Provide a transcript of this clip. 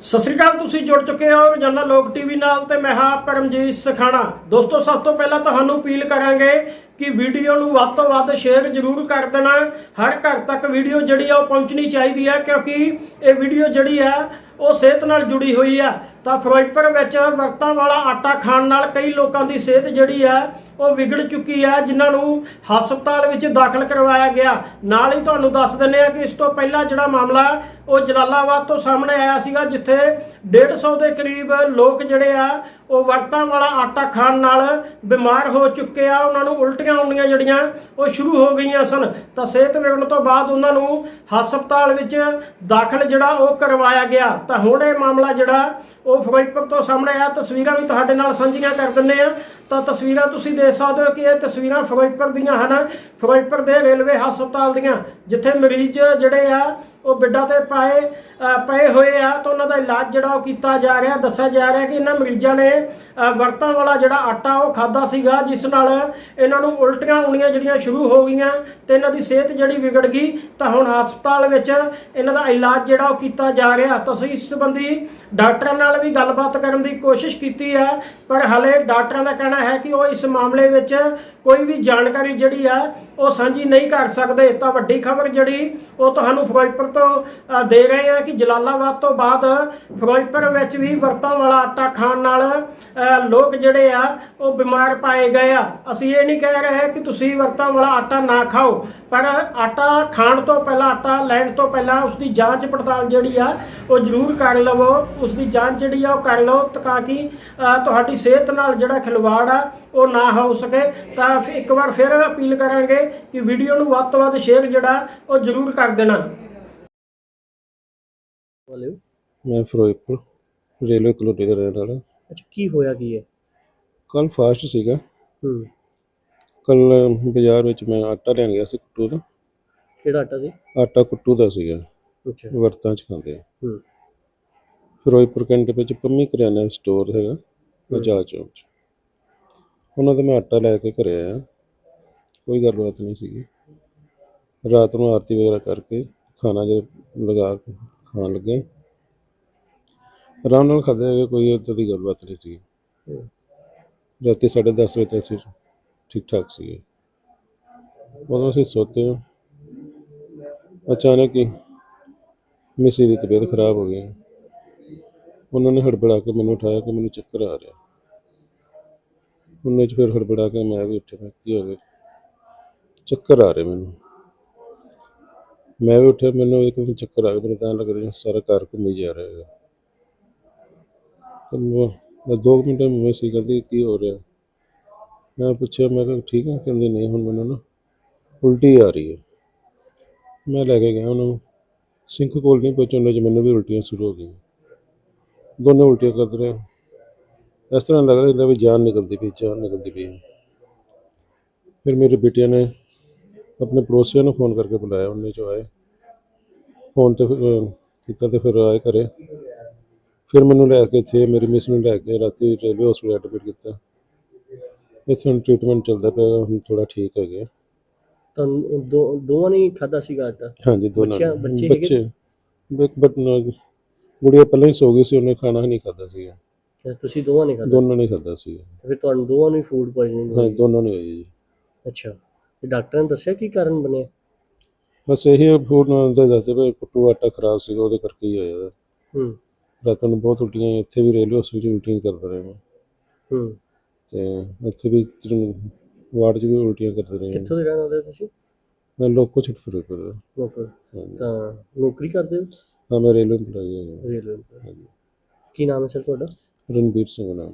ਸਤਿ ਸ੍ਰੀ ਅਕਾਲ, ਤੁਸੀਂ ਜੁੜ ਚੁੱਕੇ ਹੋ ਰੋਜ਼ਾਨਾ ਲੋਕ ਟੀਵੀ ਨਾਲ ਤੇ ਮੈਂ ਹਾਂ ਪਰਮਜੀਤ ਸਖਾਣਾ। ਦੋਸਤੋ, ਸਭ ਤੋਂ ਪਹਿਲਾਂ ਤੁਹਾਨੂੰ ਅਪੀਲ ਕਰਾਂਗੇ ਕਿ ਵੀਡੀਓ ਨੂੰ ਵੱਧ ਤੋਂ ਵੱਧ ਸ਼ੇਅਰ ਜ਼ਰੂਰ ਕਰ ਦੇਣਾ। ਹਰ ਘਰ ਤੱਕ ਵੀਡੀਓ ਜਿਹੜੀ ਆ ਉਹ ਪਹੁੰਚਣੀ ਚਾਹੀਦੀ ਹੈ ਕਿਉਂਕਿ ਇਹ ਵੀਡੀਓ ਜਿਹੜੀ ਆ, ਉਹ ਸਿਹਤ ਨਾਲ ਜੁੜੀ ਹੋਈ ਆ। ਤਾਂ ਫਿਰੋਜ਼ਪੁਰ ਵਿੱਚ ਵਰਤਾਂ ਵਾਲਾ ਆਟਾ ਖਾਣ ਨਾਲ ਕਈ ਲੋਕਾਂ ਦੀ ਸਿਹਤ ਜਿਹੜੀ ਆ, ਉਹ ਵਿਗੜ ਚੁੱਕੀ ਆ, ਜਿਨ੍ਹਾਂ ਨੂੰ ਹਸਪਤਾਲ ਵਿੱਚ ਦਾਖਲ ਕਰਵਾਇਆ ਗਿਆ। ਨਾਲ ਹੀ ਤੁਹਾਨੂੰ ਦੱਸ ਦਿੰਦੇ ਆ ਕਿ ਇਸ ਤੋਂ ਪਹਿਲਾਂ ਜਿਹੜਾ ਮਾਮਲਾ, ਉਹ ਜਲਾਲਾਬਾਦ ਤੋਂ ਸਾਹਮਣੇ ਆਇਆ ਸੀਗਾ, ਜਿੱਥੇ 150 ਦੇ ਕਰੀਬ ਲੋਕ ਜਿਹੜੇ ਆ ਉਹ ਵਰਤਾਂ ਵਾਲਾ ਆਟਾ ਖਾਣ ਨਾਲ ਬਿਮਾਰ ਹੋ ਚੁੱਕੇ ਆ, ਉਹਨਾਂ ਨੂੰ ਉਲਟੀਆਂ ਆਉਣੀਆਂ ਜਿਹੜੀਆਂ, ਉਹ ਸ਼ੁਰੂ ਹੋ ਗਈਆਂ ਸਨ। ਤਾਂ ਸਿਹਤ ਵਿਗੜਨ ਤੋਂ ਬਾਅਦ ਉਹਨਾਂ ਨੂੰ ਹਸਪਤਾਲ ਵਿੱਚ ਦਾਖਲ ਜਿਹੜਾ ਉਹ ਕਰਵਾਇਆ ਗਿਆ। ਤਾਂ ਹੁਣ ਇਹ ਮਾਮਲਾ ਜਿਹੜਾ ਉਹ ਫਿਰੋਜ਼ਪੁਰ ਤੋਂ ਸਾਹਮਣੇ ਆਇਆ। ਤਸਵੀਰਾਂ ਵੀ ਤੁਹਾਡੇ ਨਾਲ ਸਾਂਝੀਆਂ ਕਰ ਦਿੰਦੇ ਆ ਤਾਂ ਤਸਵੀਰਾਂ ਤੁਸੀਂ ਦੇਖ ਸਕਦੇ ਹੋ ਕਿ ਇਹ ਤਸਵੀਰਾਂ ਫਿਰੋਜ਼ਪੁਰ ਦੀਆਂ ਹਨ। ਫਿਰੋਜ਼ਪੁਰ ਦੇ ਰੇਲਵੇ ਹਸਪਤਾਲ ਦੀਆਂ, ਜਿੱਥੇ ਮਰੀਜ਼ ਜਿਹੜੇ ਆ, ਉਹ ਬਿੱਡਾਂ ਤੇ ਪਾਏ ਪਏ ਹੋਏ ਆ ਤਾਂ ਉਹਨਾਂ ਦਾ ਇਲਾਜ ਜਿਹੜਾ ਉਹ ਕੀਤਾ ਜਾ ਰਿਹਾ, ਦੱਸਿਆ ਜਾ ਰਿਹਾ ਕਿ ਇਹਨਾਂ ਮਰੀਜ਼ਾਂ ਨੇ ਵਰਤਾਂ ਵਾਲਾ ਜਿਹੜਾ ਆਟਾ ਉਹ ਖਾਦਾ ਸੀਗਾ, ਜਿਸ ਨਾਲ ਇਹਨਾਂ ਨੂੰ ਉਲਟੀਆਂ ਆਉਣੀਆਂ ਜਿਹੜੀਆਂ ਸ਼ੁਰੂ ਹੋ ਗਈਆਂ ਤੇ ਇਹਨਾਂ ਦੀ ਸਿਹਤ ਜਿਹੜੀ ਵਿਗੜ ਗਈ, ਤਾਂ ਹੁਣ ਹਸਪਤਾਲ ਵਿੱਚ ਇਹਨਾਂ ਦਾ ਇਲਾਜ ਜਿਹੜਾ ਉਹ ਕੀਤਾ ਜਾ ਰਿਹਾ। ਤਾਂ ਅਸੀਂ ਇਸ ਸੰਬੰਧੀ ਡਾਕਟਰਾਂ ਨਾਲ ਵੀ ਗੱਲਬਾਤ ਕਰਨ ਦੀ ਕੋਸ਼ਿਸ਼ ਕੀਤੀ ਹੈ ਪਰ ਹਲੇ ਡਾਕਟਰਾਂ ਦਾ ਕਹਿਣਾ ਹੈ ਕਿ ਉਹ ਇਸ ਮਾਮਲੇ ਵਿੱਚ ਕੋਈ ਵੀ ਜਾਣਕਾਰੀ ਜਿਹੜੀ ਆ, ਉਹ ਸਾਂਝੀ ਨਹੀਂ ਕਰ ਸਕਦੇ। ਤਾਂ ਵੱਡੀ ਖਬਰ ਜਿਹੜੀ ਉਹ ਤੁਹਾਨੂੰ ਫਿਰੋਜ਼ਪੁਰ ਤੋਂ ਦੇ ਰਹੇ ਆ ਕਿ ਜਲਾਲਾਬਾਦ ਤੋਂ ਬਾਅਦ ਫਿਰੋਜ਼ਪੁਰ ਵਿੱਚ ਵੀ ਵਰਤਾਂ ਵਾਲਾ ਆਟਾ ਖਾਣ ਨਾਲ ਲੋਕ ਜਿਹੜੇ ਆ, ਉਹ ਬਿਮਾਰ ਪਾਏ ਗਏ ਆ। ਅਸੀਂ ਇਹ ਨਹੀਂ ਕਹਿ ਰਹੇ ਕਿ ਤੁਸੀਂ ਵਰਤਾਂ ਵਾਲਾ ਆਟਾ ਨਾ ਖਾਓ, ਪਰ ਆਟਾ ਖਾਣ ਤੋਂ ਪਹਿਲਾਂ, ਆਟਾ ਲੈਣ ਤੋਂ ਪਹਿਲਾਂ ਉਸ ਦੀ ਜਾਂਚ ਪੜਤਾਲ ਜਿਹੜੀ ਆ, ਉਹ ਜ਼ਰੂਰ ਕਰ ਲਵੋ। ਉਸ ਦੀ ਜਾਂਚ ਜਿਹੜੀ ਆ, ਉਹ ਕਰ ਲਓ ਤਾਂ ਕਿ ਤੁਹਾਡੀ ਸਿਹਤ ਨਾਲ ਜਿਹੜਾ ਖਿਲਵਾੜ ਆ, ਉਹ ਨਾ ਹੋ ਸਕੇ। ਤਾਂ ਫਿਰ ਇੱਕ ਵਾਰ ਫਿਰ ਅਪੀਲ ਕਰਾਂਗੇ ਕਿ ਵੀਡੀਓ ਨੂੰ ਵੱਧ ਤੋਂ ਵੱਧ ਸ਼ੇਅਰ ਜਿਹੜਾ, ਉਹ ਜ਼ਰੂਰ ਕਰ ਦੇਣਾ। ਵਾਲੇ ਹੋ? ਮੈਂ ਫਿਰੋਜ਼ਪੁਰ ਰੇਲਵੇ ਕਲੋਨੀ ਦਾ ਰਹਿਣ ਵਾਲਾ। ਅੱਛਾ ਕੀ ਹੋਇਆ ਕੀ ਹੈ? ਕੱਲ ਫਾਸਟ ਸੀਗਾ। ਹੂੰ। ਕੱਲ ਬਾਜ਼ਾਰ ਵਿੱਚ ਮੈਂ ਆਟਾ ਲੈਣ ਗਿਆ ਸੀ ਕੁੱਟੂ ਦਾ ਕਿਹੜਾ ਆਟਾ ਸੀ? ਆਟਾ ਕੁੱਟੂ ਦਾ ਸੀਗਾ। ਅੱਛਾ। ਵਰਤਾਂ ਚ ਖਾਂਦੇ ਆ। ਹੂੰ। ਫਿਰੋਜ਼ਪੁਰ ਕੈਂਟ ਵਿੱਚ ਪੰਮੀ ਕਰਿਆਨਾ ਸਟੋਰ ਹੈਗਾ ਬਜਾਜ ਚੌਂਕ 'ਚ। ਉਹਨਾਂ ਦਾ ਮੈਂ ਆਟਾ ਲੈ ਕੇ ਘਰੇ ਆਇਆ। ਕੋਈ ਗੱਲਬਾਤ ਨਹੀਂ ਸੀਗੀ। ਰਾਤ ਨੂੰ ਆਰਤੀ ਵਗੈਰਾ ਕਰਕੇ ਖਾਣਾ ਜਦ ਲਗਾ ਕੇ ਖਾਣ ਲੱਗੇ। ਆਰਾਮ ਨਾਲ ਖਾਦੇ ਹੈਗੇ ਕੋਈ ਉੱਦਾਂ ਦੀ ਗੱਲਬਾਤ ਨਹੀਂ ਸੀ। ਰਾਤੀ 10:30 ਵਜੇ ਤੱਕ ਅਸੀਂ ਠੀਕ ਠਾਕ ਸੀਗੇ। ਉਦੋਂ ਅਸੀਂ ਸੋਤੇ ਹਾਂ ਅਚਾਨਕ ਹੀ ਮਿਸੀ ਦੀ ਤਬੀਅਤ ਖਰਾਬ ਹੋ ਗਈ। ਉਹਨਾਂ ਨੇ ਹੜਬੜਾ ਕੇ ਮੈਨੂੰ ਉਠਾਇਆ ਕਿ ਮੈਨੂੰ ਚੱਕਰ ਆ ਰਿਹਾ। ਉਹਨੇ ਚ ਫਿਰ ਹੜਬੜਾ ਕੇ ਮੈਂ ਵੀ ਉੱਠਿਆ ਕੀ ਹੋ ਗਿਆ? ਚੱਕਰ ਆ ਰਹੇ ਮੈਨੂੰ। ਮੈਂ ਵੀ ਉੱਠਿਆ, ਮੈਨੂੰ ਇੱਕ ਦਿਨ ਚੱਕਰ ਆ ਗਿਆ, ਮੈਨੂੰ ਤਾਂ ਲੱਗ ਰਿਹਾ ਸਾਰਾ ਘਰ ਘੁੰਮੀ ਜਾ ਰਿਹਾ ਹੈਗਾ। ਤੇ ਮੈਂ ਮੈਂ ਮਿੰਟ ਮੈਂ ਸੀ ਕਹਿੰਦੀ ਕੀ ਹੋ ਰਿਹਾ? ਮੈਂ ਪੁੱਛਿਆ, ਮੈਂ ਕਿਹਾ ਠੀਕ ਹੈ ਕਹਿੰਦੇ ਨਹੀਂ, ਹੁਣ ਮੈਨੂੰ ਨਾ ਉਲਟੀ ਆ ਰਹੀ ਹੈ। ਮੈਂ ਲੈ ਕੇ ਗਿਆ ਉਹਨੂੰ, ਸਿੰਕ ਕੋਲ ਨਹੀਂ ਪਹੁੰਚਣ ਚ ਮੈਨੂੰ ਵੀ ਉਲਟੀਆਂ ਸ਼ੁਰੂ ਹੋ ਗਈਆਂ। ਦੋਨੇ ਉਲਟੀਆਂ ਕਰ ਰਹੇ। ਇਸ ਤਰ੍ਹਾਂ ਲੱਗ ਰਿਹਾ ਜਿੱਦਾਂ ਵੀ ਜਾਨ ਨਿਕਲਦੀ ਪਈ, ਜਾਨ ਨਿਕਲਦੀ ਪਈ। ਫਿਰ ਮੇਰੇ ਬੇਟਿਆਂ ਨੇ ਆਪਣੇ ਪੜੋਸੀਆਂ ਨੂੰ ਫੋਨ ਕਰਕੇ ਬੁਲਾਇਆ ਉਹਨੇ ਜੋ ਆਏ। ਫੋਨ ਤੇ ਫਿਰ, ਕੀਤਾ ਤੇ ਫਿਰ ਆਏ ਘਰੇ। ਫਿਰ ਮੈਨੂੰ ਲੈ ਕੇ ਇੱਥੇ ਮੇਰੀ ਮਿਸ ਨੂੰ ਲੈ ਕੇ ਰਾਤੀ ਰੇਲਵੇ ਹਸਪੀਟਲ ਐਡਮਿਟ ਕੀਤਾ। ਇੱਥੇ ਹੁਣ ਟ੍ਰੀਟਮੈਂਟ ਚੱਲਦਾ ਪਿਆ ਹੁਣ ਥੋੜਾ ਠੀਕ ਹੋ ਗਿਆ ਤਾਂ ਦੋ ਦੋਵਾਂ ਨੇ ਖਾਦਾ ਸੀਗਾ ਆਟਾ? ਹਾਂਜੀ ਦੋਨਾਂ ਬੱਚਿਆਂ- ਨੇ। ਬੱਚੇ। ਹੈਗੇ? ਬੱਚੇ ਬਟ ਗੁੜੀਆ ਪਹਿਲਾਂ ਹੀ ਸੋ ਗਈ ਸੀ ਉਹਨੇ ਖਾਣਾ ਨਹੀਂ ਖਾਦਾ ਅੱਛਾ, ਤੁਸੀਂ ਦੋਵਾਂ ਨੇ ਖਾਦਾ ਦੋਨਾਂ ਨੇ ਖਾਦਾ ਸੀਗਾ। ਫਿਰ ਤੁਹਾਨੂੰ ਦੋਵਾਂ ਨੂੰ ਫੂਡ ਪੋਇਜ਼ਨਿੰਗ ਹਾਂ ਹੋਈ? ਦੋਨਾਂ ਨੇ ਹੋਈ ਜੀ। ਅੱਛਾ। ਤੇ ਡਾਕਟਰਾਂ ਨੇ ਦੱਸਿਆ ਕੀ ਕਾਰਨ ਬਣਿਆ? ਬਸ ਇਹੀ ਫੂਡ ਨਾਲ ਦਾ ਦੱਸਦੇ ਪਏ ਪੁੱਟੂ ਆਟਾ ਖਰਾਬ ਸੀਗਾ ਉਹਦੇ ਕਰਕੇ ਹੀ ਹੋਇਆ ਇਹਦਾ। ਹੂੰ। ਰਾਤਾਂ ਨੂੰ ਬਹੁਤ ਉਲਟੀਆਂ ਇੱਥੇ ਵੀ ਰੇਲਵੇ ਹਸਪੀਟਲ ਉਲਟੀਆਂ ਕਰਦਾ ਰਿਹਾ ਮੈਂ ਹੂੰ। ਤੇ ਇੱਥੇ ਵੀ ਤੈਨੂੰ ਵਾਰਡ 'ਚ ਵੀ ਉਲਟੀਆਂ ਕਰਦੇ ਰਹੇ ਕਿੱਥੋਂ ਦੇ ਰਹਿਣ ਵਾਲੇ ਹੋ ਤੁਸੀਂ? ਮੈਂ ਲੋਕੋ ਛੁੱਟ ਫਿਰ ਕਰ ਲੋਕਲ ਤਾਂ ਨੌਕਰੀ ਕਰਦੇ ਹੋ? ਹਾਂ ਮੈਂ ਰੇਲਵੇ ਇੰਪਲਾਈ ਹਾਂ। ਰੇਲਵੇ ਕੀ ਨਾਮ ਹੈ ਸਰ ਤੁਹਾਡਾ? ਰਣਬੀਰ ਸਿੰਘ ਨਾਮ।